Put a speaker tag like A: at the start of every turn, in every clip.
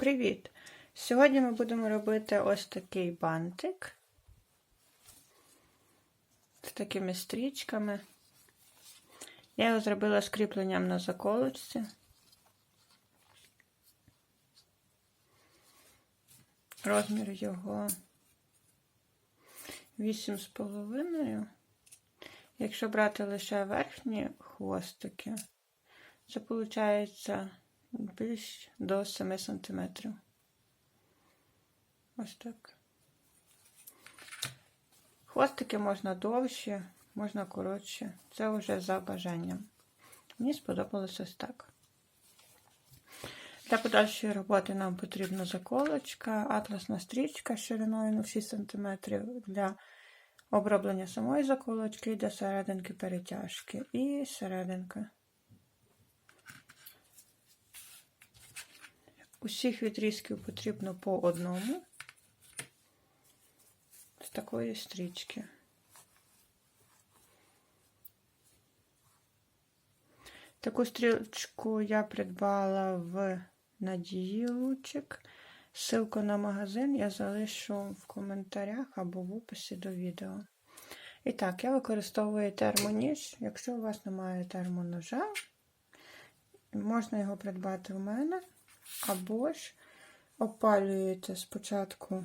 A: Привіт! Сьогодні ми будемо робити ось такий бантик з такими стрічками. Я його зробила з кріпленням на заколочці. Розмір його 8,5. Якщо брати лише верхні хвостики, це виходить більш до 7 см. Ось так. Хвостики можна довші, можна коротші. Це вже за бажанням. Мені сподобалось ось так. Для подальшої роботи нам потрібна заколочка, атласна стрічка шириною на 6 см для оброблення самої заколочки і для серединки перетяжки. І серединка. Усіх відрізків потрібно по одному з такої стрічки. Таку стрічку я придбала в Надії Лучик. Ссылку на магазин я залишу в коментарях або в описі до відео. І так, я використовую термоніж. Якщо у вас немає термоножа, можна його придбати в мене. Або ж опалюєте спочатку,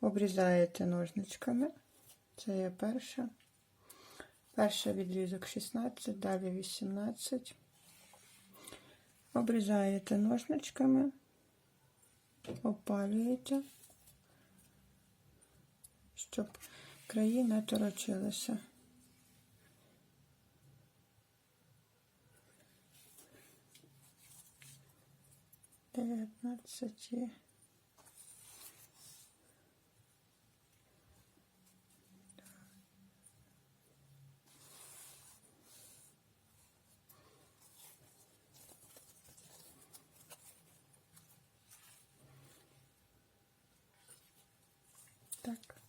A: обрізаєте ножничками. Це є перша. Перший відрізок 16, далі 18. Обрізаєте ножничками, опалюєте, щоб краї не торочилися. 19. Так.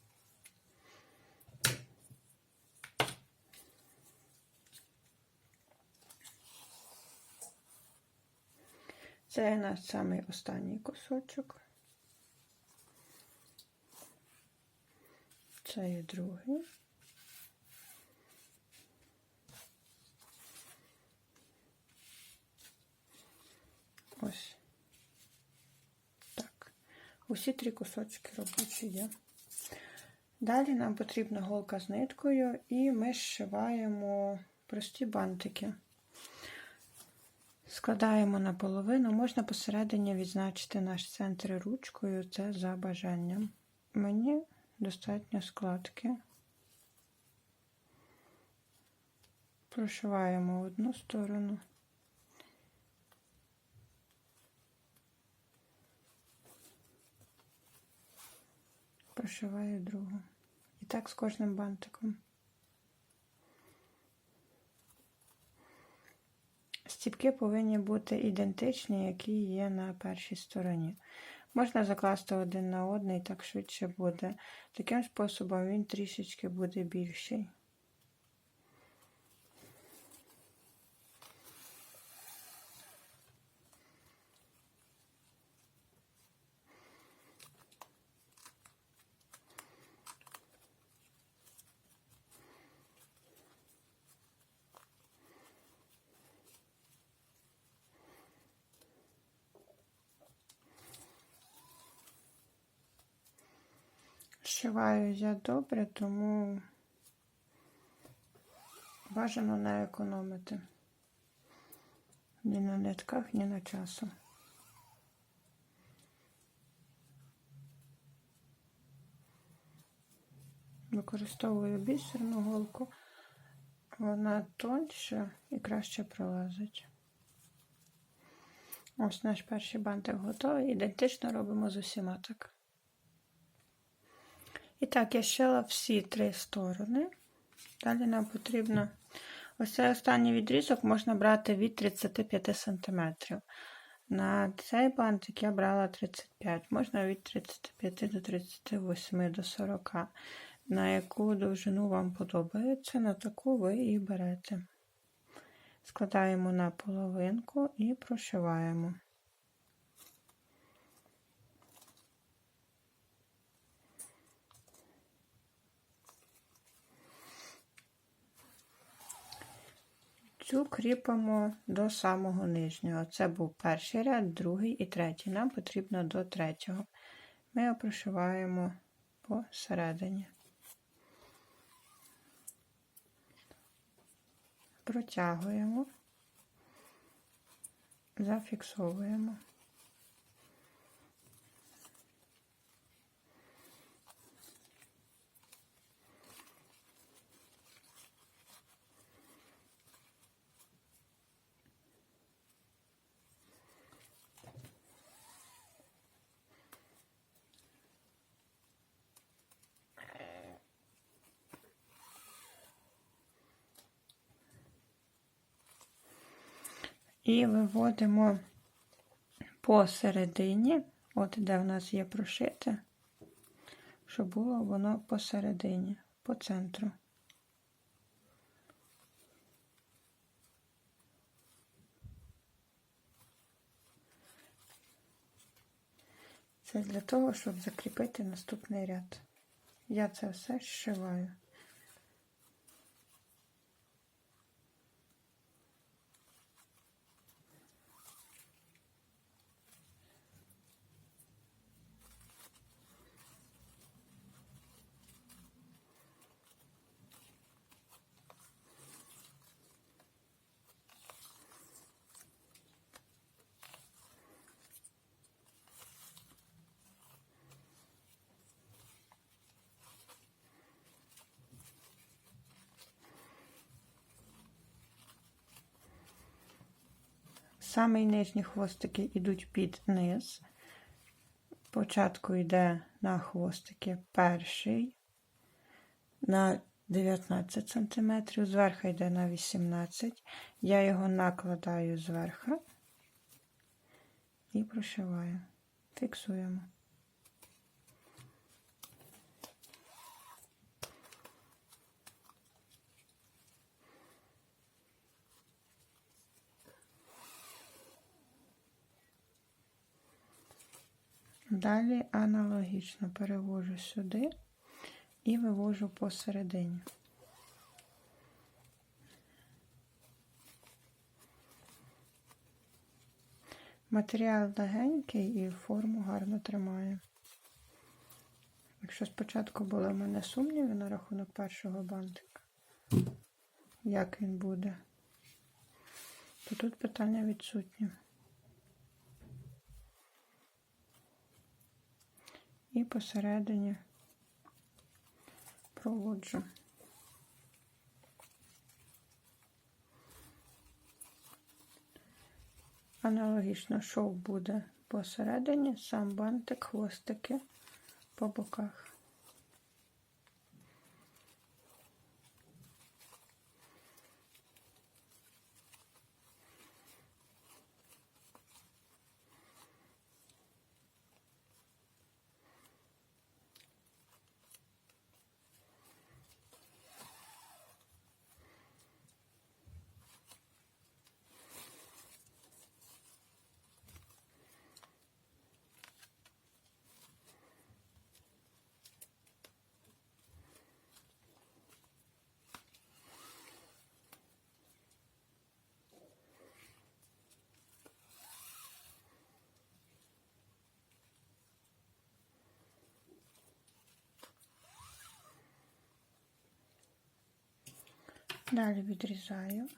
A: Це наш самий останній кусочок. Це є другий. Ось так. Усі три кусочки робочі є. Далі нам потрібна голка з ниткою, і ми зшиваємо прості бантики. Складаємо наполовину, можна посередині відзначити наш центр ручкою, це за бажанням. Мені достатньо складки. Прошиваємо одну сторону. Прошиваю другу. І так з кожним бантиком. Стіпки повинні бути ідентичні, які є на першій стороні. Можна закласти один на один, і так швидше буде. Таким способом він трішечки буде більший. Зшиваю я добре, тому бажано не економити ні на нитках, ні на часу. Використовую бісерну голку, вона тоньше і краще пролазить. Ось наш перший бантик готовий. Ідентично робимо з усіма так. І так, я шила всі три сторони. Далі нам потрібно ось цей останній відрізок можна брати від 35 см. На цей бантик я брала 35 можна від 35 до 38 до 40. На яку довжину вам подобається, на таку ви і берете. Складаємо на половинку і прошиваємо. Цю кріпимо до самого нижнього. Це був перший ряд, другий і третій. Нам потрібно до третього. Ми його прошиваємо посередині. Протягуємо, зафіксовуємо. І виводимо посередині, от де в нас є прошите, щоб було воно посередині, по центру. Це для того, щоб закріпити наступний ряд. Я це все зшиваю. Самий нижні хвостики йдуть під низ. Спочатку йде на хвостики перший на 19 см, зверху йде на 18 Я його накладаю зверху і прошиваю. Фіксуємо. Далі аналогічно перевожу сюди і вивожу посередині. Матеріал легенький і форму гарно тримає. Якщо спочатку були в мене сумніви на рахунок першого бантика, як він буде, то тут питання відсутнє. І посередині проводжу. Аналогічно шов буде посередині, сам бантик, хвостики по боках. Далі відрізаю.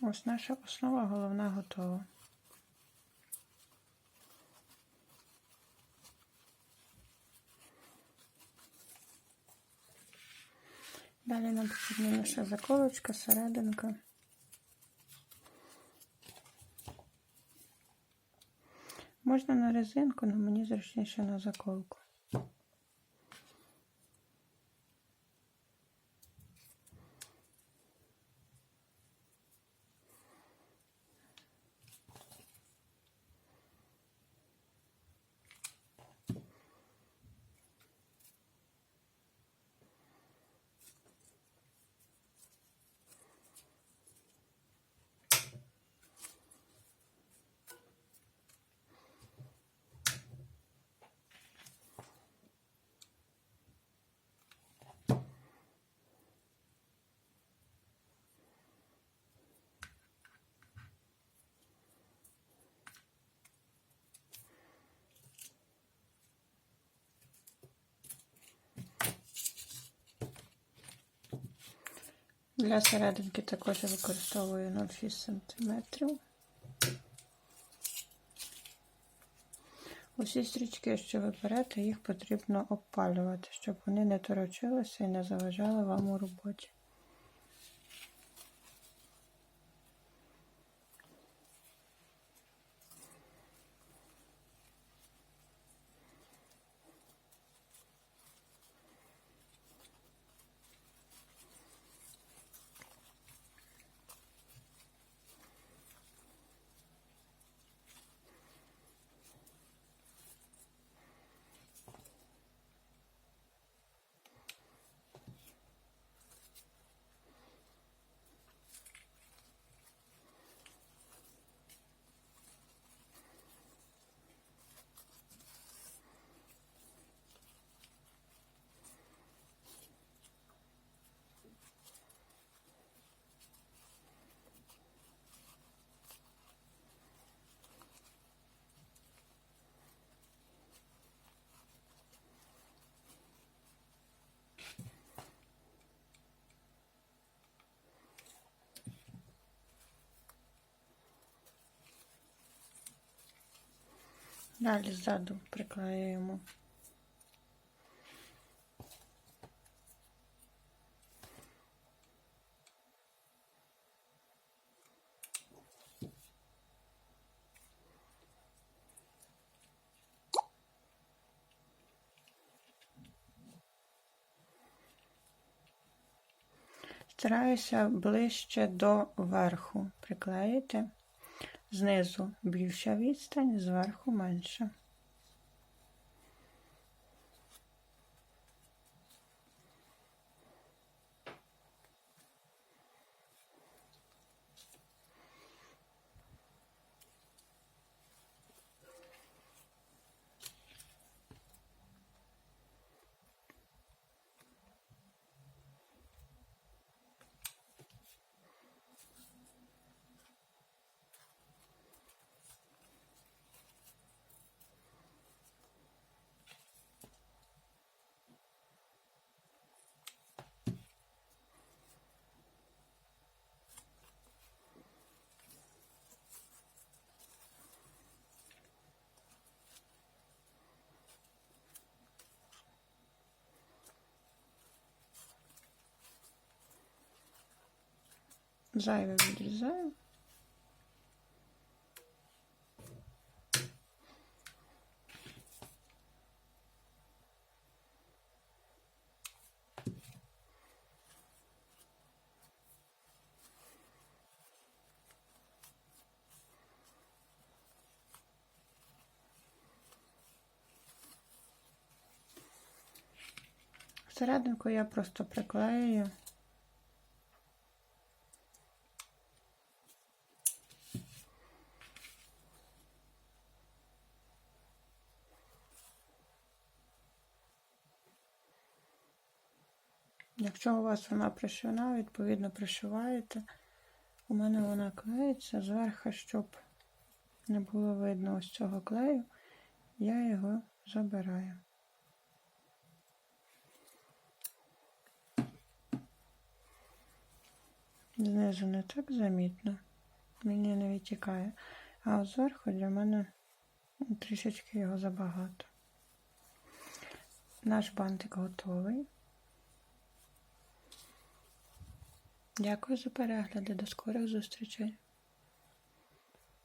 A: Ось наша основа головна готова. Далі нам потрібна наша заколочка, серединка. Можна на резинку, але мені зручніше на заколку. Для серединки також використовую 0,6 см. Усі стрічки, що ви берете, їх потрібно обпалювати, щоб вони не торочилися і не заважали вам у роботі. Далі ззаду приклеюємо. Стараюся ближче до верху приклеїти. Знизу більша відстань, зверху менша. Зайве відрізаю. Серединку я просто приклею. Якщо у вас вона пришивна, відповідно пришиваєте. У мене вона клеїться зверху, щоб не було видно ось цього клею, я його забираю. Знизу не так замітно, мені не відтікає, а зверху для мене трішечки його забагато. Наш бантик готовий. Дякую за перегляди. До скорих зустрічей!